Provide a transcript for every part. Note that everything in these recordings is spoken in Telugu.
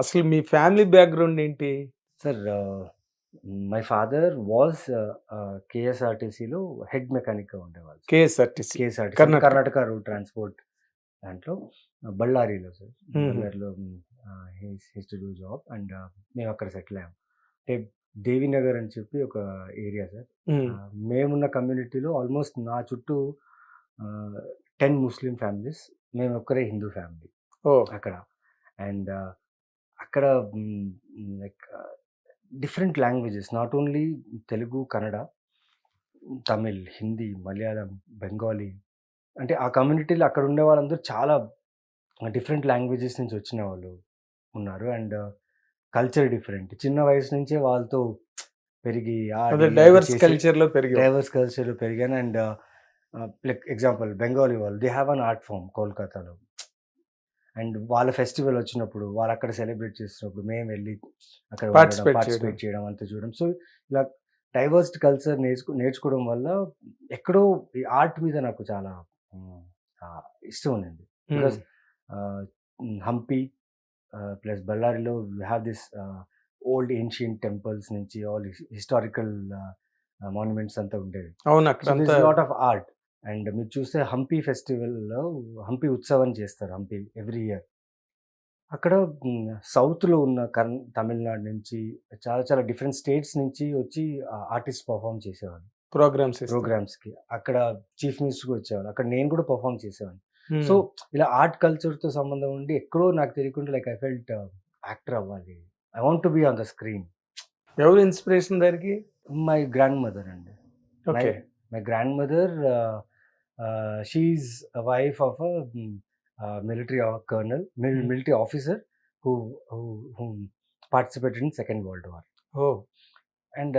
అసలు మీ ఫ్యామిలీ బ్యాక్గ్రౌండ్ ఏంటి? సార్ మై ఫాదర్ వాజ్ కేఎస్ఆర్టీసీలో హెడ్ మెకానిక్గా ఉండేవాళ్ళు KSRTC KSRTC Karnataka. Road transport దాంట్లో బళ్ళారిలో sir. బళ్ళారిలో his to do job and మేము అక్కడ సెటిల్ అయ్యాం. అంటే దేవినగర్ అని చెప్పి ఒక ఏరియా సార్. మేమున్న కమ్యూనిటీలో ఆల్మోస్ట్ నా చుట్టూ టెన్ ముస్లిం ఫ్యామిలీస్ మేము ఒక్కరే హిందూ ఫ్యామిలీ ఓ అక్కడ. అండ్ అక్కడ like different languages. Not only Telugu Kannada Tamil Hindi Malayalam Bengali. అంటే ఆ కమ్యూనిటీలో అక్కడ ఉండే వాళ్ళందరూ చాలా డిఫరెంట్ లాంగ్వేజెస్ నుంచి వచ్చిన వాళ్ళు ఉన్నారు. And culture different. చిన్న వయసు నుంచే వాళ్ళతో పెరిగి డైవర్స్ కల్చర్లో పెరిగి. డైవర్స్ కల్చర్లో పెరిగాను. అండ్ లైక్ ఎగ్జాంపుల్ బెంగాలీ వాళ్ళు they have an art form కోల్కతాలో. అండ్ వాళ్ళ ఫెస్టివల్ వచ్చినప్పుడు వాళ్ళు అక్కడ సెలబ్రేట్ చేస్తున్నప్పుడు మేము వెళ్ళి అక్కడ పార్టిసిపేట్ చేయడం. అంతా చూడడం. సో ఇలా డైవర్స్డ్ కల్చర్ నేర్చుకో నేర్చుకోవడం వల్ల ఎక్కడో ఈ ఆర్ట్ మీద నాకు చాలా ఇష్టం ఉండింది because Hampi plus బళ్ళారిలో have this old ancient temples నుంచి ఆల్ హిస్టారికల్ మాన్యుమెంట్స్ అంతా ఉండేవి. అవును లాట్ ఆఫ్ ఆర్ట్. అండ్ మీరు చూస్తే హంపి ఫెస్టివల్లో హంపి ఉత్సవం చేస్తారు హంపి ఎవ్రీ ఇయర్. అక్కడ సౌత్లో ఉన్న కర్ణ తమిళనాడు నుంచి చాలా చాలా డిఫరెంట్ స్టేట్స్ నుంచి వచ్చి ఆర్టిస్ట్ పర్ఫామ్ చేసేవాళ్ళు. ప్రోగ్రామ్స్ ప్రోగ్రామ్స్కి అక్కడ చీఫ్ మినిస్టర్కి వచ్చేవాళ్ళు. అక్కడ నేను కూడా పర్ఫామ్ చేసేవాడిని. సో ఇలా ఆర్ట్ కల్చర్తో సంబంధం ఉండి ఎక్కడో నాకు తెలియకుండా లైక్ ఐ ఫెల్ట్ యాక్టర్ అవ్వాలి. I want to be on the screen. ఎవరు ఇన్స్పిరేషన్ దానికి? మై గ్రాండ్ మదర్ అండి okay. my grandmother she a wife of a military colonel military officer who who participate in second world war oh and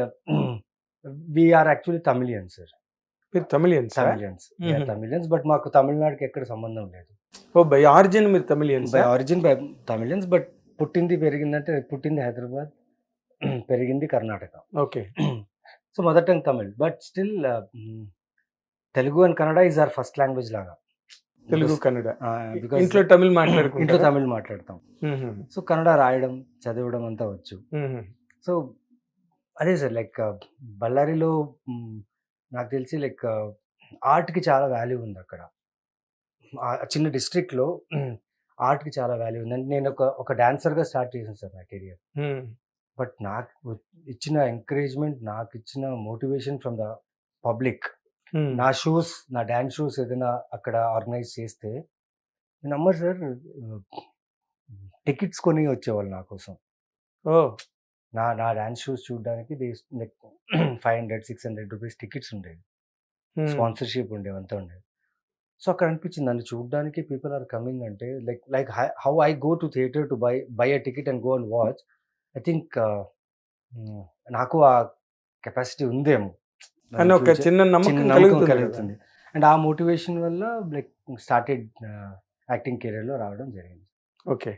we are actually Tamilian sir మీరు తమిళియన్స్ తమిళియన్స్ తమిళియన్స్ బట్ మాకు తమిళనాడుకి ఎక్కడ సంబంధం లేదు. ఓ బై ఆరిజిన్ మీరు Tamilians by origin by Tamilians but పుట్టింది పెరిగిందంటే పుట్టింది హైదరాబాద్ పెరిగింది Karnataka. Okay so mother tongue Tamil but still Telugu and Kannada is are first language లాగా. తెలుగు కన్నడ ఇంట్లో తమిళ్ ఇంట్లో మాట్లాడుకుంటారు తమిళ్ మాట్లాడతాం. సో కన్నడ రాయడం చదవడం అంతా వచ్చు. సో అదే సార్ లైక్ బళ్ళారిలో నాకు తెలిసి లైక్ ఆర్ట్కి చాలా వాల్యూ ఉంది అక్కడ. చిన్న డిస్ట్రిక్ట్లో ఆర్ట్కి చాలా వాల్యూ ఉంది. అంటే నేను ఒక ఒక డాన్సర్గా స్టార్ట్ చేశాను సార్ నా కెరియర్ బట్ నాకు ఇచ్చిన ఎంకరేజ్మెంట్ నాకు ఇచ్చిన మోటివేషన్ ఫ్రమ్ ద పబ్లిక్ నా షోస్ నా డ్యాన్స్ షోస్ ఏదైనా అక్కడ ఆర్గనైజ్ చేస్తే నేను నమ్మరు సార్ టికెట్స్ కొని వచ్చేవాళ్ళు నా కోసం. ఓ నా నా డ్యాన్స్ షోస్ చూడడానికి like five hundred six hundred rupees tickets ఉండేవి. స్పాన్సర్షిప్ ఉండేవి అంతా ఉండేవి. సో అక్కడ అనిపించింది నన్ను చూడడానికి పీపుల్ ఆర్ కమింగ్ అంటే like like how I go to theatre to buy buy a ticket and go and watch I think నాకు ఆ కెపాసిటీ ఉందేమో. అని ఒక చిన్న నమ్మకం కలుగుతుంది అండ్ ఆ మోటివేషన్ వల్ల లైక్ స్టార్టెడ్ యాక్టింగ్ కెరీర్లో రావడం జరిగింది. ఓకే.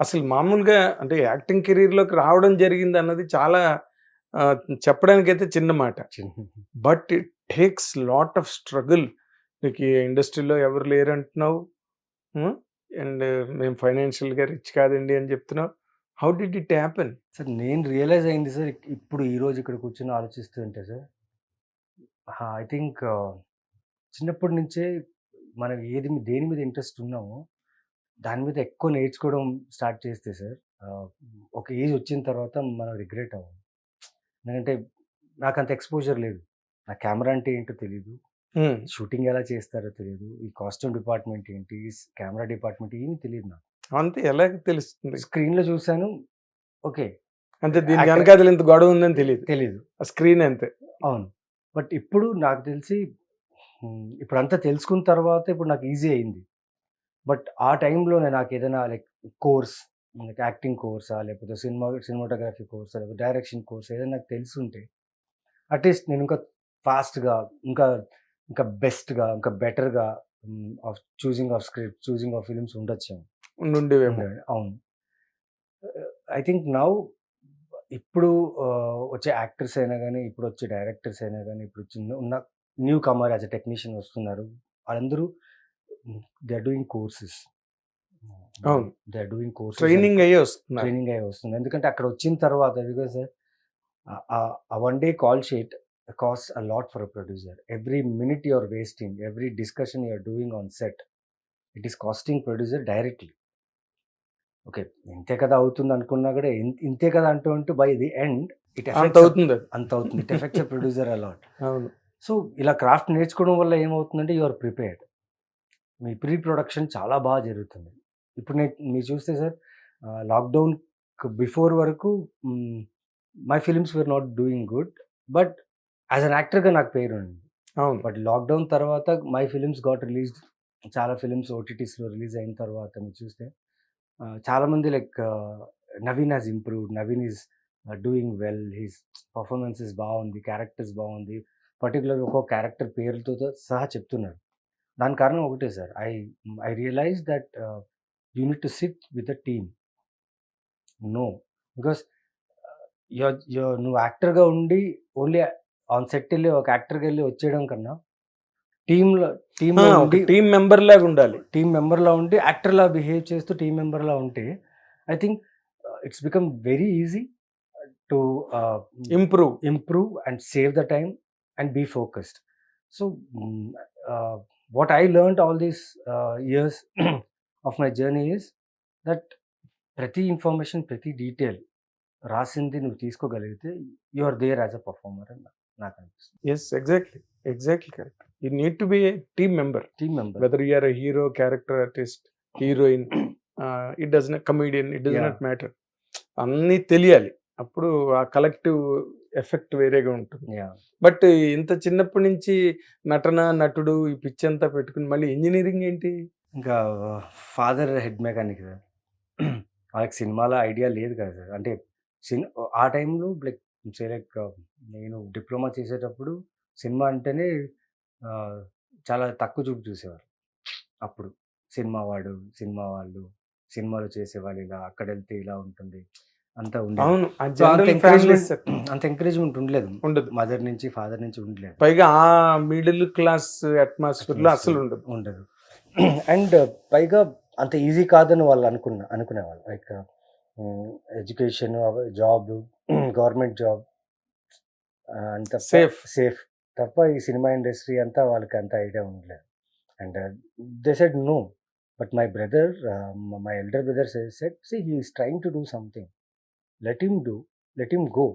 అసలు మామూలుగా అంటే యాక్టింగ్ కెరీర్లోకి రావడం జరిగింది అన్నది చాలా చెప్పడానికైతే చిన్న మాట. But it takes lot of struggle. నీకు ఈ ఇండస్ట్రీలో ఎవరు లేరు అంటున్నావు అండ్ మేము ఫైనాన్షియల్గా రిచ్ కాదండి అని చెప్తున్నావు. How did it happen sir నేను రియలైజ్ అయింది సార్ ఇప్పుడు ఈ రోజు ఇక్కడ కూర్చొని ఆలోచిస్తుంటే సార్ ఐ థింక్ చిన్నప్పటి నుంచే మనం ఏది దేని మీద ఇంట్రెస్ట్ ఉన్నామో దాని మీద ఎక్కువ నేర్చుకోవడం స్టార్ట్ చేస్తే సార్ ఒక ఏజ్ వచ్చిన తర్వాత మనం రిగ్రెట్ అవ్వం ఎందుకంటే నాకు అంత ఎక్స్పోజర్ లేదు. నా కెమెరా అంటే ఏంటో తెలియదు షూటింగ్ ఎలా చేస్తారో తెలియదు ఈ కాస్ట్యూమ్ డిపార్ట్మెంట్ ఏంటి? కెమెరా డిపార్ట్మెంట్ ఏమీ తెలియదు నాకు. అంతే ఎలా తెలుస్తుంది? స్క్రీన్లో చూశాను ఓకే. అంటే దీనికి Actor- వెనకాతలు ఇంత గొడవ ఉందని తెలియదు తెలియదు స్క్రీన్ అంతే. అవును. బట్ ఇప్పుడు నాకు తెలిసి ఇప్పుడు అంతా తెలుసుకున్న తర్వాత ఇప్పుడు నాకు ఈజీ అయింది. బట్ ఆ టైంలో నాకు ఏదైనా లైక్ కోర్స్ లైక్ యాక్టింగ్ కోర్సా లేకపోతే సినిమా సినిమాటోగ్రఫీ కోర్సా లేకపోతే డైరెక్షన్ కోర్స్ ఏదైనా నాకు తెలుసుంటే అట్లీస్ట్ నేను ఇంకా ఫాస్ట్గా ఇంకా ఇంకా బెస్ట్గా ఇంకా బెటర్గా of choosing of script choosing of films ఉండొచ్చు. అవును. ఐ థింక్ నౌ ఇప్పుడు వచ్చే యాక్టర్స్ అయినా కానీ ఇప్పుడు వచ్చే డైరెక్టర్స్ అయినా కానీ ఇప్పుడు చిన్న ఉన్న newcomer as a technician వస్తున్నారు. వాళ్ళందరూ they are doing courses. They are doing course training అయ్యే వస్తున్నారు. ట్రైనింగ్ అయ్యి వస్తుంది ఎందుకంటే అక్కడ వచ్చిన తర్వాత బికాస్ ఆ one day call sheet cost a lot for a producer. Every minute you're wasting every discussion you're doing on set it is costing producer directly. Okay. ఇంతే కదా అవుతుంది అనుకున్నా కూడా ఇంతే కదా అంటూ అంటూ బై ది ఎండ్ ఇట్ అంత అవుతుంది. అంత అవుతుంది. It affects producer a lot అవును. సో ఇలా క్రాఫ్ట్ నేర్చుకోవడం వల్ల ఏమవుతుందంటే యు ఆర్ ప్రిపేర్డ్. మీ ప్రీ ప్రొడక్షన్ చాలా బాగా జరుగుతుంది. ఇప్పుడు నేను మీరు చూస్తే సార్ లాక్డౌన్ బిఫోర్ వరకు my films were not doing good but as an యాక్టర్గా నాకు పేరు ఉంది. అవును. బట్ లాక్డౌన్ తర్వాత మై ఫిలిమ్స్ గాట్ రిలీజ్ చాలా ఫిలిమ్స్ ఓటీటీస్లో రిలీజ్ అయిన తర్వాత మీరు చూస్తే చాలామంది like Naveen has improved. Naveen is doing well. He's performances బాగుంది. క్యారెక్టర్స్ బాగుంది. పర్టికులర్గా ఒక్కొక్క క్యారెక్టర్ పేర్లతో సహా చెప్తున్నారు. దాని కారణం ఒకటే sir. I I realise that you need to sit with a team. No. Because నువ్వు యాక్టర్గా ఉండి ఓన్లీ ఆన్ సెట్ వెళ్ళి ఒక యాక్టర్కి వెళ్ళి వచ్చేయడం కన్నా టీంలో టీంలో ఉండి టీం మెంబర్ లాగా ఉండాలి. టీం మెంబర్లా ఉండి యాక్టర్లా బిహేవ్ చేస్తూ టీం మెంబర్లా ఉంటే I think it's become very easy to improve the time and be focused. So mm, uh, what i learned all these uh, years of my journey is that ప్రతి ఇన్ఫర్మేషన్ ప్రతి డీటెయిల్ రాసింది నువ్వు తీసుకోగలిగితే you are there as a performer అని నాకు అనిపిస్తుంది. Yes exactly exactly correct you need to be a team member team member whether you're hero character artist heroine it does comedian it does. Not matter అన్నీ తెలియాలి. అప్పుడు ఆ కలెక్టివ్ ఎఫెక్ట్ వేరేగా ఉంటుంది. బట్ ఇంత చిన్నప్పటి నుంచి నటన నటుడు ఈ పిచ్చి అంతా పెట్టుకుని మళ్ళీ ఇంజనీరింగ్ ఏంటి? ఇంకా ఫాదర్ హెడ్ మెకానిక్ సార్. వాళ్ళకి సినిమాలో ఐడియా లేదు కదా సార్. అంటే సిన్ ఆ టైంలో లైక్ సే లైక్ నేను డిప్లొమా చేసేటప్పుడు సినిమా అంటేనే చాలా తక్కువ చూపు చూసేవారు. అప్పుడు సినిమా వాడు సినిమా వాళ్ళు సినిమాలు చేసేవాళ్ళు ఇలా అక్కడ వెళ్తే ఇలా ఉంటుంది అంతా ఉండేది. అవును. ఆ So, అంత జనరల్ ఫ్యామిలీస్ అంత ఎంకరేజ్మెంట్ ఉండలేదు. ఉండదు. మదర్ నుంచి ఫాదర్ నుంచి ఉండలేదు. పైగా ఆ మిడిల్ క్లాస్ అట్మాస్ఫియర్లో అసలు ఉండదు. ఉండదు. అండ్ పైగా అంత ఈజీ కాదని వాళ్ళు అనుకున్న అనుకునేవాళ్ళు. Like education job government job అంత Safe. సేఫ్. తప్ప ఈ సినిమా ఇండస్ట్రీ అంతా వాళ్ళకి అంత ఐడియా ఉండలేదు. And they said no but my brother my elder brother said see he is trying to do something let him do let him go.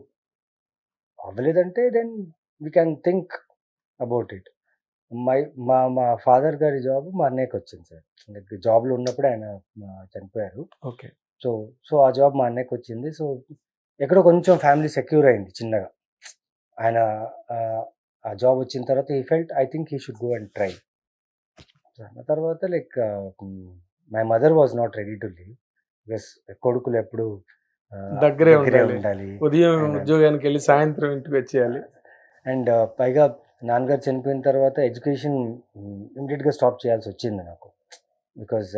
అవ్వలేదంటే then we can think about it. My మా మా ఫాదర్ గారి జాబ్ మా అన్నయ్యకి వచ్చింది సార్. లైక్ జాబ్లో ఉన్నప్పుడు ఆయన చనిపోయారు. ఓకే. సో సో ఆ జాబ్ మా అన్నయ్యకి వచ్చింది సో ఎక్కడో కొంచెం ఫ్యామిలీ సెక్యూర్ అయింది చిన్నగా. ఆయన ఆ, జాబ్ వచ్చిన తర్వాత ఈ felt I think he should go and try దాని తర్వాత like my mother was not ready to leave because కొడుకులు ఎప్పుడు దగ్గరే ఉండాలి. ఉదయం And- ఉద్యోగానికి వెళ్ళి సాయంత్రం ఇంటికి వచ్చేయాలి. అండ్ పైగా నాన్నగారు చనిపోయిన తర్వాత ఎడ్యుకేషన్ ఇమీడియట్గా స్టాప్ చేయాల్సి వచ్చింది నాకు. బికాజ్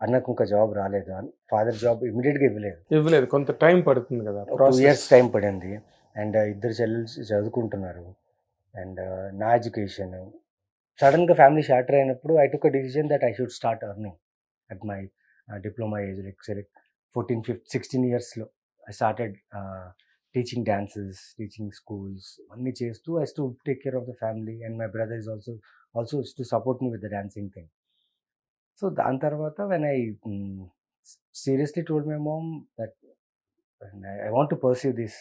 అన్నకు ఇంకా జాబ్ రాలేదు. ఫాదర్ జాబ్ ఇమీడియట్గా ఇవ్వలేదు. ఇవ్వలేదు. కొంత టైం పడుతుంది కదా. టూ. ఇయర్స్ టైం పడింది. అండ్ ఇద్దరు చెల్లెలు చదువుకుంటున్నారు. అండ్ నా ఎడ్యుకేషన్. సడన్గా ఫ్యామిలీ షార్టర్ అయినప్పుడు I took a decision that I should start earning at my diploma age like సరే ఫోర్టీన్ ఫిఫ్త్ సిక్స్టీన్ ఇయర్స్లో. I started teaching dances teaching schools అన్నీ చేస్తూ I to take care of the family and my brother is also also to support me with the dancing thing. So దాని తర్వాత when I seriously told my mom that I want to perceive this.